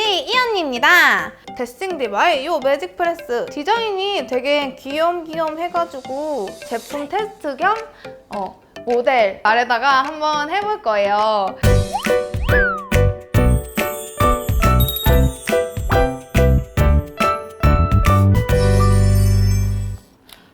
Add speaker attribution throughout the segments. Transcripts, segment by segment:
Speaker 1: 젤리 이언니입니다. 데스팅 디바의 이 매직 프레스 디자인이 되게 귀염귀염 해가지고 제품 테스트 겸 어, 모델 아래다가 한번 해볼 거예요.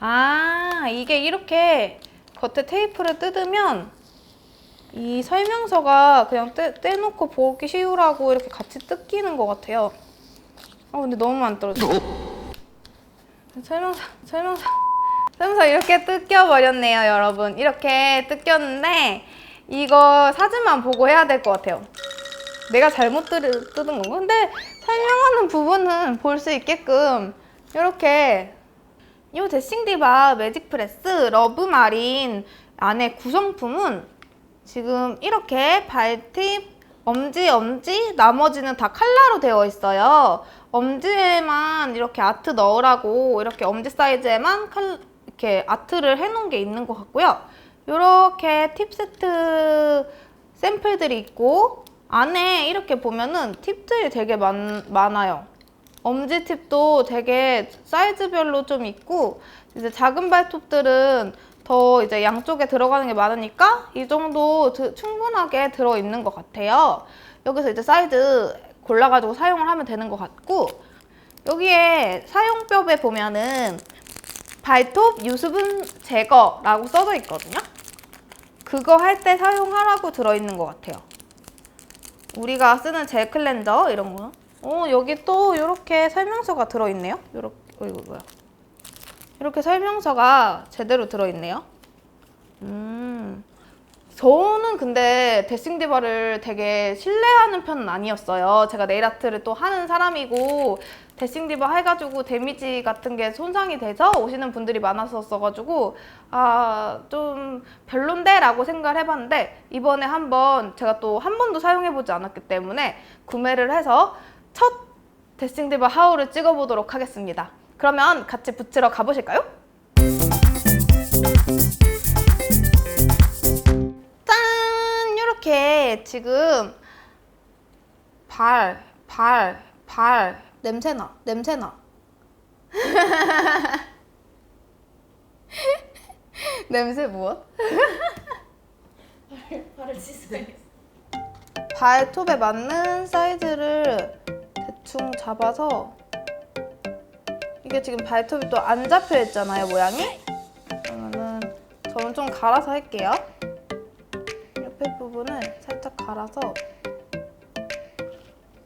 Speaker 1: 아, 이게 이렇게 겉에 테이프를 뜯으면 이 설명서가 그냥 떼, 떼놓고 보기 쉬우라고 이렇게 같이 뜯기는 것 같아요. 어, 근데 너무 안 떨어져. 설명서, 설명서, 설명서 이렇게 뜯겨버렸네요, 여러분. 이렇게 뜯겼는데, 이거 사진만 보고 해야 될 것 같아요. 내가 잘못 뜯, 뜯은 건가? 근데 설명하는 부분은 볼 수 있게끔 이렇게 이 데싱디바 매직 프레스 러브 마린 안에 구성품은 지금 이렇게 발팁, 엄지, 엄지, 나머지는 다 칼라로 되어 있어요. 엄지에만 이렇게 아트 넣으라고 이렇게 엄지 사이즈에만 칼, 이렇게 아트를 해놓은 게 있는 것 같고요. 이렇게 팁 세트 샘플들이 있고 안에 이렇게 보면은 팁들이 되게 많, 많아요. 엄지 팁도 되게 사이즈별로 좀 있고 이제 작은 발톱들은 더 이제 양쪽에 들어가는 게 많으니까 이 정도 드- 충분하게 들어 있는 것 같아요. 여기서 이제 사이즈 골라가지고 사용을 하면 되는 것 같고 여기에 사용법에 보면은 발톱 유수분 제거라고 써져 있거든요. 그거 할 때 사용하라고 들어있는 것 같아요. 우리가 쓰는 젤 클렌저 이런 거. 어 여기 또 이렇게 설명서가 들어있네요. 이렇게 어 이거 뭐야? 이렇게 설명서가 제대로 들어있네요. 음. 저는 근데 데싱디바를 되게 신뢰하는 편은 아니었어요. 제가 네일 아트를 또 하는 사람이고 데싱디바 해가지고 데미지 같은 게 손상이 돼서 오시는 분들이 많았었어가지고 아 좀 별론데 라고 생각을 해봤는데 이번에 한번 제가 또 한 번도 사용해보지 않았기 때문에 구매를 해서 첫 데싱디바 하울을 찍어보도록 하겠습니다. 그러면 같이 붙이러 가보실까요? 짠! 이렇게 지금 발, 발, 발 냄새나, 냄새나. 냄새 무엇?
Speaker 2: 발을 씻어야
Speaker 1: 발 톱에 맞는 사이즈를 대충 잡아서 이게 지금 발톱이 또 안 잡혀 있잖아요 모양이. 그러면은 저는 좀 갈아서 할게요. 옆에 부분을 살짝 갈아서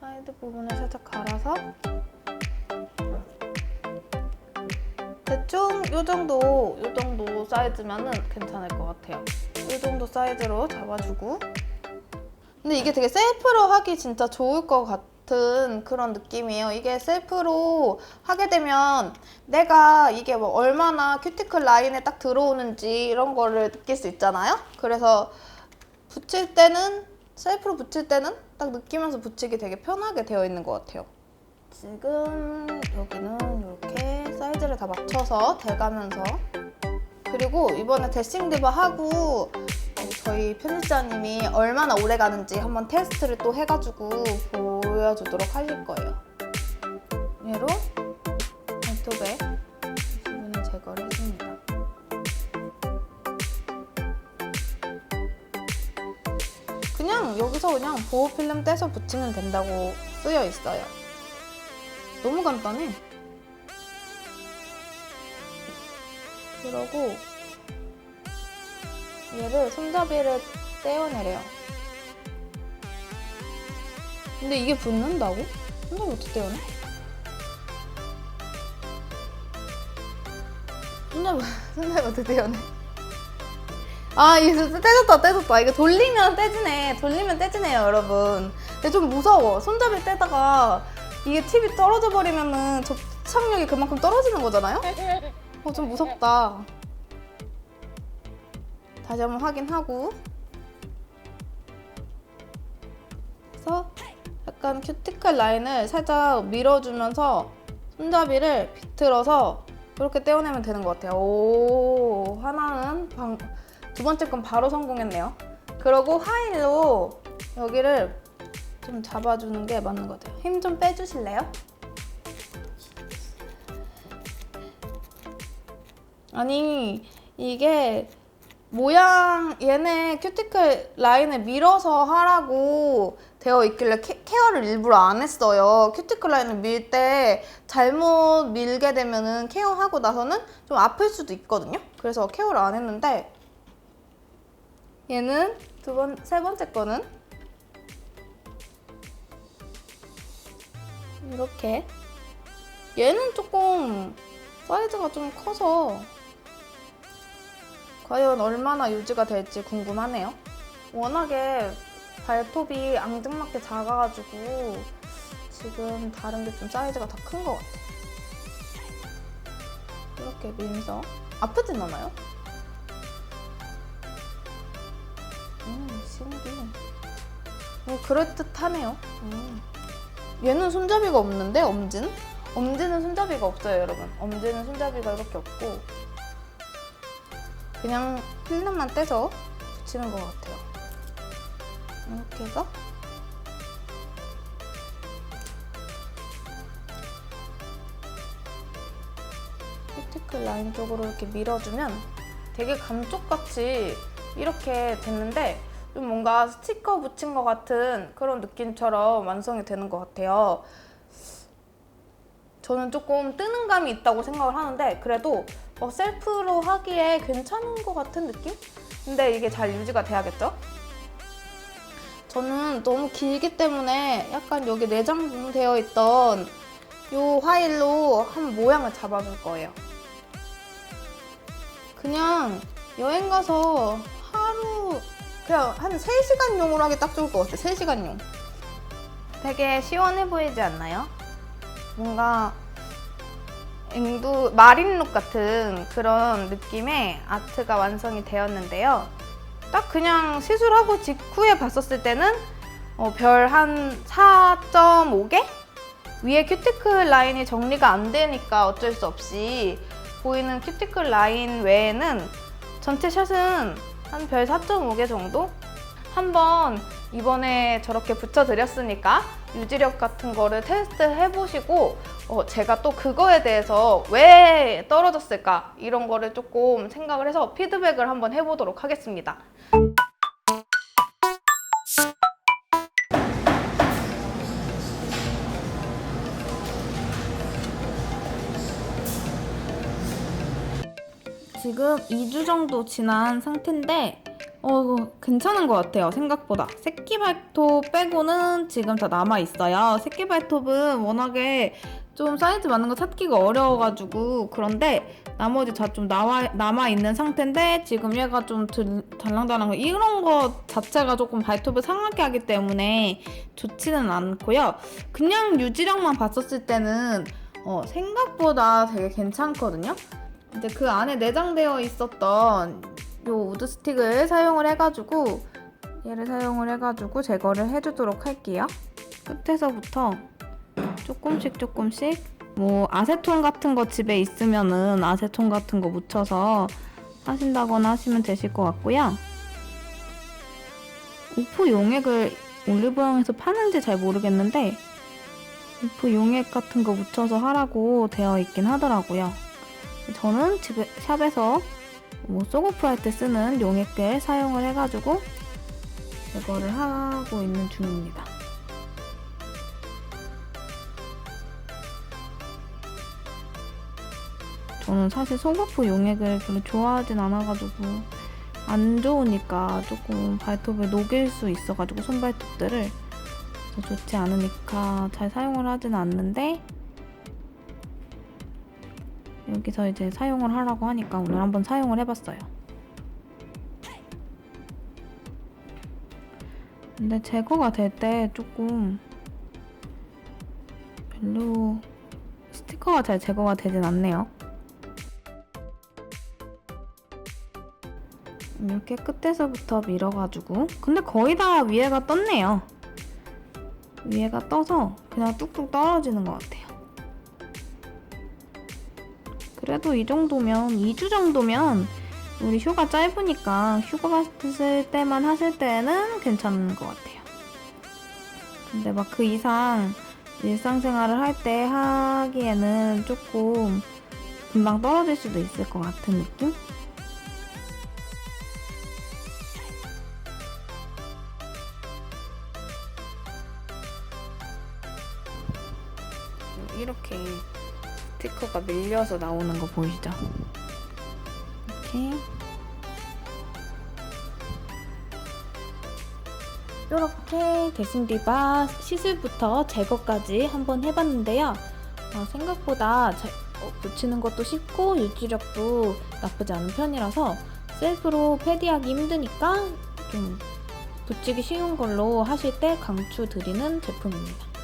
Speaker 1: 사이드 부분을 살짝 갈아서. 대충 요 정도 요 정도 사이즈면은 괜찮을 것 같아요. 이 정도 사이즈로 잡아주고. 근데 이게 되게 셀프로 하기 진짜 좋을 것 같 은 그런 느낌이에요. 이게 셀프로 하게 되면 내가 이게 뭐 얼마나 큐티클 라인에 딱 들어오는지 이런 거를 느낄 수 있잖아요. 그래서 붙일 때는 셀프로 붙일 때는 딱 느끼면서 붙이기 되게 편하게 되어 있는 것 같아요. 지금 여기는 이렇게 사이즈를 다 맞춰서 대가면서 그리고 이번에 데싱 디바 하고 어, 저희 편집자님이 얼마나 오래 가는지 한번 테스트를 또 해가지고 보여주도록 하실 거예요. 얘로 발톱에 부분을 제거를 해줍니다. 그냥 여기서 그냥 보호 필름 떼서 붙이면 된다고 쓰여 있어요. 너무 간단해. 그러고 얘를 손잡이를 떼어내래요. 근데 이게 붙는다고? 손잡이 어떻게 떼어내? 손잡이, 손잡이 어떻게 떼어내? 아, 이거 떼졌다, 떼졌다. 이거 돌리면 떼지네. 돌리면 떼지네요, 여러분. 근데 좀 무서워. 손잡이 떼다가 이게 팁이 떨어져 버리면은 접착력이 그만큼 떨어지는 거잖아요? 어, 좀 무섭다. 다시 한번 확인하고 약간 큐티클 라인을 살짝 밀어주면서 손잡이를 비틀어서 이렇게 떼어내면 되는 것 같아요. 오 하나는 방, 두 번째 건 바로 성공했네요. 그러고 하이로 여기를 좀 잡아주는 게 맞는 것 같아요. 힘 좀 빼주실래요? 아니 이게 모양 얘네 큐티클 라인을 밀어서 하라고 되어 있길래 케, 케어를 일부러 안 했어요. 큐티클 라인을 밀 때 잘못 밀게 되면은 케어하고 나서는 좀 아플 수도 있거든요. 그래서 케어를 안 했는데 얘는 두 번, 세 번째 거는 이렇게 얘는 조금 사이즈가 좀 커서 과연 얼마나 유지가 될지 궁금하네요. 워낙에 발톱이 앙증맞게 작아가지고 지금 다른 게 좀 사이즈가 더 큰 것 같아요. 이렇게 밀면서 아프진 않아요? 음, 신기. 어, 그럴듯하네요. 음. 얘는 손잡이가 없는데, 엄지는? 엄지는 손잡이가 없어요, 여러분. 엄지는 손잡이가 이렇게 없고, 그냥 필름만 떼서 붙이는 것 같아요. 이렇게 해서 큐티클 라인 쪽으로 이렇게 밀어주면 되게 감쪽같이 이렇게 됐는데 좀 뭔가 스티커 붙인 것 같은 그런 느낌처럼 완성이 되는 것 같아요. 저는 조금 뜨는 감이 있다고 생각을 하는데 그래도 어, 셀프로 하기에 괜찮은 것 같은 느낌? 근데 이게 잘 유지가 돼야겠죠? 저는 너무 길기 때문에 약간 여기 내장되어 있던 이 화일로 한 모양을 잡아줄 거예요. 그냥 여행 가서 하루 그냥 한 3시간 용으로 하기 딱 좋을 것 같아요. 3시간 용. 되게 시원해 보이지 않나요? 뭔가 앵두 마린룩 같은 그런 느낌의 아트가 완성이 되었는데요. 딱 그냥 시술하고 직후에 봤었을 때는 어, 별 한 4.5개? 위에 큐티클 라인이 정리가 안 되니까 어쩔 수 없이 보이는 큐티클 라인 외에는 전체 샷은 한 별 4.5개 정도? 한번 이번에 저렇게 붙여드렸으니까 유지력 같은 거를 테스트 해보시고 어, 제가 또 그거에 대해서 왜 떨어졌을까 이런 거를 조금 생각을 해서 피드백을 한번 해보도록 하겠습니다. 지금 2주 정도 지난 상태인데 어, 괜찮은 것 같아요. 생각보다. 새끼 발톱 빼고는 지금 다 남아있어요. 새끼 발톱은 워낙에 좀 사이즈 맞는 거 찾기가 어려워가지고 그런데 나머지 다 좀 남아있는 상태인데 지금 얘가 좀 들, 달랑달랑 이런 거 자체가 조금 발톱을 상하게 하기 때문에 좋지는 않고요. 그냥 유지력만 봤었을 때는 어, 생각보다 되게 괜찮거든요. 이제 그 안에 내장되어 있었던 요 우드 스틱을 사용을 해가지고 얘를 사용을 해가지고 제거를 해주도록 할게요. 끝에서부터 조금씩 조금씩 뭐 아세톤 같은 거 집에 있으면은 아세톤 같은 거 묻혀서 하신다거나 하시면 되실 것 같고요. 우프 용액을 올리브영에서 파는지 잘 모르겠는데 우프 용액 같은 거 묻혀서 하라고 되어 있긴 하더라고요. 저는 집에 샵에서 뭐 소고프 할 때 쓰는 용액을 사용을 해가지고 제거를 하고 있는 중입니다. 저는 사실 소고프 용액을 별로 좋아하진 않아가지고 안 좋으니까 조금 발톱을 녹일 수 있어가지고 손발톱들을 좋지 않으니까 잘 사용을 하진 않는데 여기서 이제 사용을 하라고 하니까 오늘 한번 사용을 해봤어요. 근데 제거가 될 때 조금 별로 스티커가 잘 제거가 되진 않네요. 이렇게 끝에서부터 밀어가지고 근데 거의 다 위에가 떴네요. 위에가 떠서 그냥 뚝뚝 떨어지는 것 같아요. 그래도 이 정도면 2주 정도면 우리 휴가 짧으니까 휴가 갔을 때만 하실 때는 괜찮은 것 같아요. 근데 막 그 이상 일상생활을 할 때 하기에는 조금 금방 떨어질 수도 있을 것 같은 느낌? 이렇게 스티커가 밀려서 나오는 거 보이시죠? 이렇게 이렇게 데싱디바 시술부터 제거까지 한번 해봤는데요. 어, 생각보다 자- 어, 붙이는 것도 쉽고 유지력도 나쁘지 않은 편이라서 셀프로 패디하기 힘드니까 좀 붙이기 쉬운 걸로 하실 때 강추드리는 제품입니다.